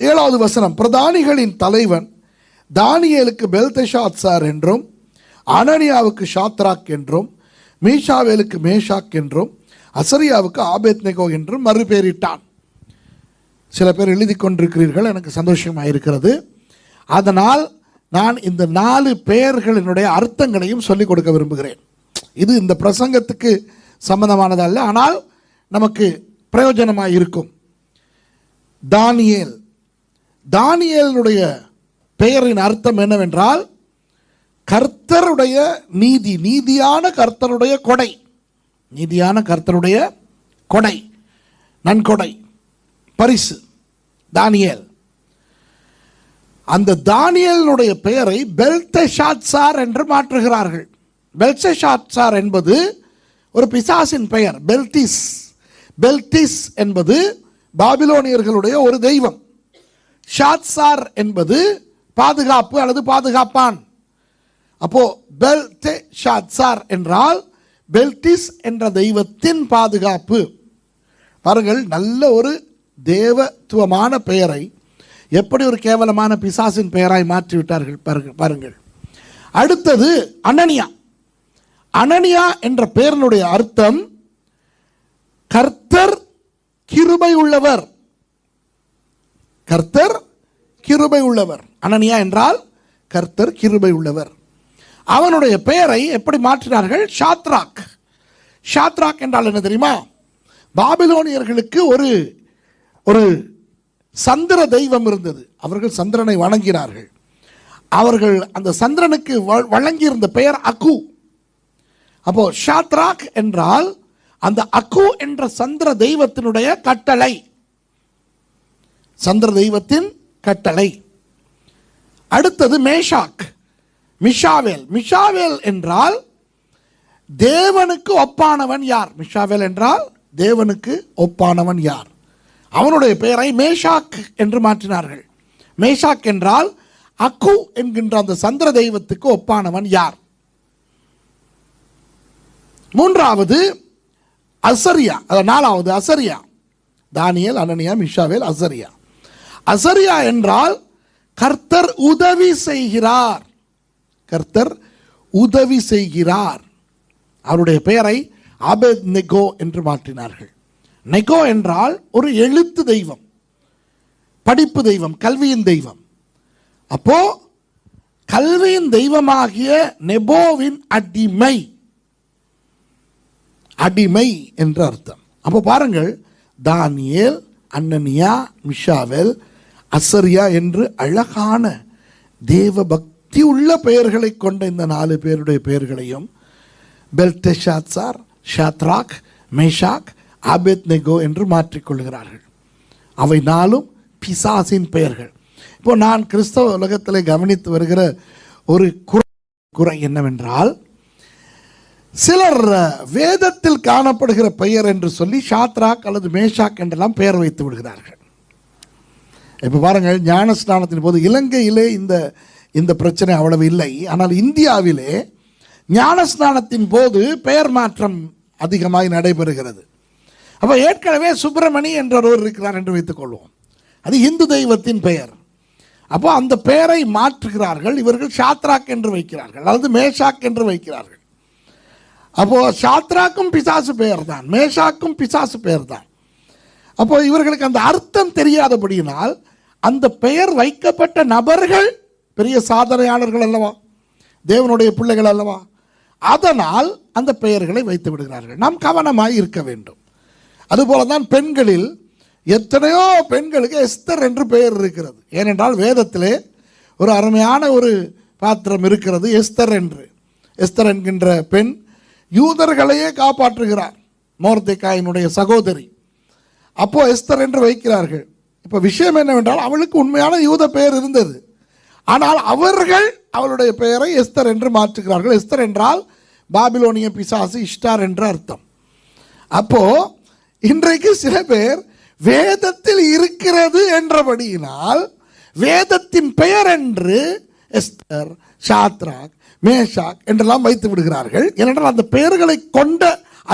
ஏழாவது வசனம் பிரதானிகளின் தலைவன் தானியேலுக்கு பெல்தஷாத் சார் என்றும் அனனியாவுக்கு ஷாத்ராக் என்றும் மீஷாவேலுக்கு மேஷாக் என்றும் அசரியாவுக்கு ஆபேத்நெகோ என்றும் மறுபேரிட்டான் சில பேர் எழுதி கொண்டிருக்கிறீர்கள் எனக்கு சந்தோஷமாக இருக்கிறது அதனால் நான் இந்த நாலு பெயர்களினுடைய அர்த்தங்களையும் சொல்லிக் கொடுக்க விரும்புகிறேன். இது இந்த பிரசங்கத்துக்கு சம்பந்தமானதல்ல ஆனால் நமக்கு பிரயோஜனமாக இருக்கும் தானியேல் தானியலுடைய பெயரின் அர்த்தம் என்னவென்றால் கர்த்தருடைய நீதி நீதியான கர்த்தருடைய கொடை. நீதியான கர்த்தருடைய கொடை நன்கொடை பரிசு தானியேல். அந்த தானியலுடைய பெயரை பெல்தெஷாத்சார் என்று மாற்றுகிறார்கள். பெல்தெஷாத்சார் என்பது ஒரு பிசாசின் பெயர் பெல்டிஸ் பெல்டிஸ் என்பது பாபிலோனியர்களுடைய ஒரு தெய்வம். ஷாத்சார் என்பது பாதுகாப்பு அல்லது பாதுகாப்பான். அப்போ பெல்டே ஷாத்சார் என்றால் பெல்டிஸ் என்ற தெய்வத்தின் பாதுகாப்பு. பாருங்கள் நல்ல ஒரு தேவத்துவமான பெயரை எப்படி ஒரு கேவலமான பிசாசின் பெயராய் மாற்றிவிட்டார்கள் பாருங்கள் பாருங்கள். அடுத்தது அனனியா. அனனியா என்ற பெயரினுடைய அர்த்தம் கர்த்தர் கிருபை உள்ளவர். கர்த்தர் கிருபை உள்ளவர். அனனியா என்றால் கர்த்தர் கிருபை உள்ளவர். அவனுடைய பெயரை எப்படி மாற்றினார்கள்? ஷாத்ராக். ஷாத்ராக் என்றால் என்ன தெரியுமா? பாபிலோனியர்களுக்கு ஒரு ஒரு சந்திர தெய்வம் இருந்தது. அவர்கள் சந்திரனை வணங்கினார்கள். அவர்கள் அந்த சந்திரனுக்கு வ- வழங்கியிருந்த பெயர் அக்கு. அப்போ ஷாத்ராக் என்றால் அந்த அக்கு என்ற சந்திர தெய்வத்தினுடைய கட்டளை. சந்திர தெய்வத்தின் கட்டளை. அடுத்தது மேஷாக் மிஷாவேல். மிஷாவேல் என்றால் தேவனுக்கு ஒப்பானவன் யார்? மிஷாவேல் என்றால் தேவனுக்கு ஒப்பானவன் யார்? அவனுடைய பெயரை மேஷாக் என்று மாற்றினார்கள். மேஷாக் என்றால் அக்கு என்கின்ற அந்த சந்திர தெய்வத்துக்கு ஒப்பானவன் யார்? மூன்றாவது அசரியா அதாவது நாலாவது Azariah. Daniel Hananiah Mishael Azariah. Azariah என்றால் கர்த்தர் உதவி செய்கிறார். கர்த்தர் உதவி செய்கிறார். அவருடைய பெயரை அபேத் நெகோ என்று மாற்றினார்கள். நெகோ என்றால் ஒரு எழுத்து தெய்வம் படிப்பு தெய்வம் கல்வியின் தெய்வம். அப்போ கல்வியின் தெய்வமாகிய நெபோவின் அடிமை. அடிமை என்று அர்த்தம். அப்போ பாருங்கள் தானியேல் அன்னனியா மிஷாவெல் அசரியா என்று அழகான தேவ பக்தி உள்ள பெயர்களை கொண்ட இந்த நாலு பேருடைய பெயர்களையும் பெல்டெஷாத்சார் ஷாத்ராக் மேஷாக் ஆபேத் நெகோ என்று மாற்றிக்கொள்கிறார்கள் அவை நாலும் பிசாசின் பெயர்கள். இப்போ நான் கிறிஸ்தவ உலகத்தில் கவனித்து வருகிற ஒரு குறை குறை என்னவென்றால் சிலர் வேதத்தில் காணப்படுகிற பெயர் என்று சொல்லி ஷாத்ராக் அல்லது மேஷாக் என்றெல்லாம் பெயர் வைத்து விடுகிறார்கள். இப்போ பாருங்கள் ஞானஸ்நானத்தின் போது இலங்கையிலே இந்த இந்த பிரச்சனை அவ்வளவு இல்லை. ஆனால் இந்தியாவிலே ஞானஸ்நானத்தின் போது பெயர் மாற்றம் அதிகமாக நடைபெறுகிறது. அப்போ ஏற்கனவே சுப்பிரமணி என்றவர் இருக்கிறார் என்று வைத்துக்கொள்வோம் அது இந்து தெய்வத்தின் பெயர். அப்போ அந்த பெயரை மாற்றுகிறார்கள். இவர்கள் ஷாத்ராக் என்று வைக்கிறார்கள். அல்லது மேஷாக் என்று வைக்கிறார்கள். அப்போது ஷாத்ராக்கும் பிசாசு பெயர் தான் மேஷாக்கும் பிசாசு பெயர் தான் அப்போ இவர்களுக்கு அந்த அர்த்தம் தெரியாதபடியினால் அந்த பெயர் வைக்கப்பட்ட நபர்கள் பெரிய சாதனையாளர்கள் அல்லவா? தேவனுடைய பிள்ளைகள் அல்லவா? அதனால் அந்த பெயர்களை வைத்து விடுகிறார்கள். நாம் கவனமாக இருக்க வேண்டும். அதுபோல தான் பெண்களில் எத்தனையோ பெண்களுக்கு எஸ்தர் என்று பெயர் இருக்கிறது. ஏனென்றால் வேதத்திலே ஒரு அருமையான ஒரு பாத்திரம் இருக்கிறது எஸ்தர் என்று. எஸ்தர் என்கின்ற பெண் யூதர்களையே காப்பாற்றுகிறார். மோர்தேக்காயினுடைய சகோதரி. அப்போ எஸ்தர் என்று வைக்கிறார்கள். இப்போ விஷயம் என்னவென்றால் அவளுக்கு உண்மையான யூத பெயர் இருந்தது. ஆனால் அவர்கள் அவளுடைய பெயரை எஸ்தர் என்று மாற்றுகிறார்கள். எஸ்தர் என்றால் பாபிலோனிய பிசாசு இஷ்டார் என்று அர்த்தம். அப்போ இன்றைக்கு சில பேர் வேதத்தில் இருக்கிறது என்றபடியினால் வேதத்தின் பெயர் என்று எஸ்தர் ஷாத்ராக் மேஷாக் என்றெல்லாம் வைத்து விடுகிறார்கள். ஏனென்றால் அந்த பெயர்களை கொண்ட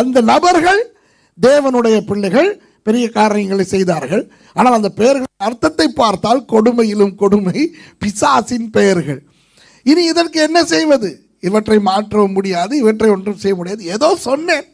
அந்த நபர்கள் தேவனுடைய பிள்ளைகள் பெரிய காரியங்களை செய்தார்கள். ஆனால் அந்த பெயர்கள் அர்த்தத்தை பார்த்தால் கொடுமையிலும் கொடுமை பிசாசின் பெயர்கள். இனி இதற்கு என்ன செய்வது? இவற்றை மாற்றவும் முடியாது இவற்றை ஒன்றும் செய்ய முடியாது. ஏதோ சொன்னேன்.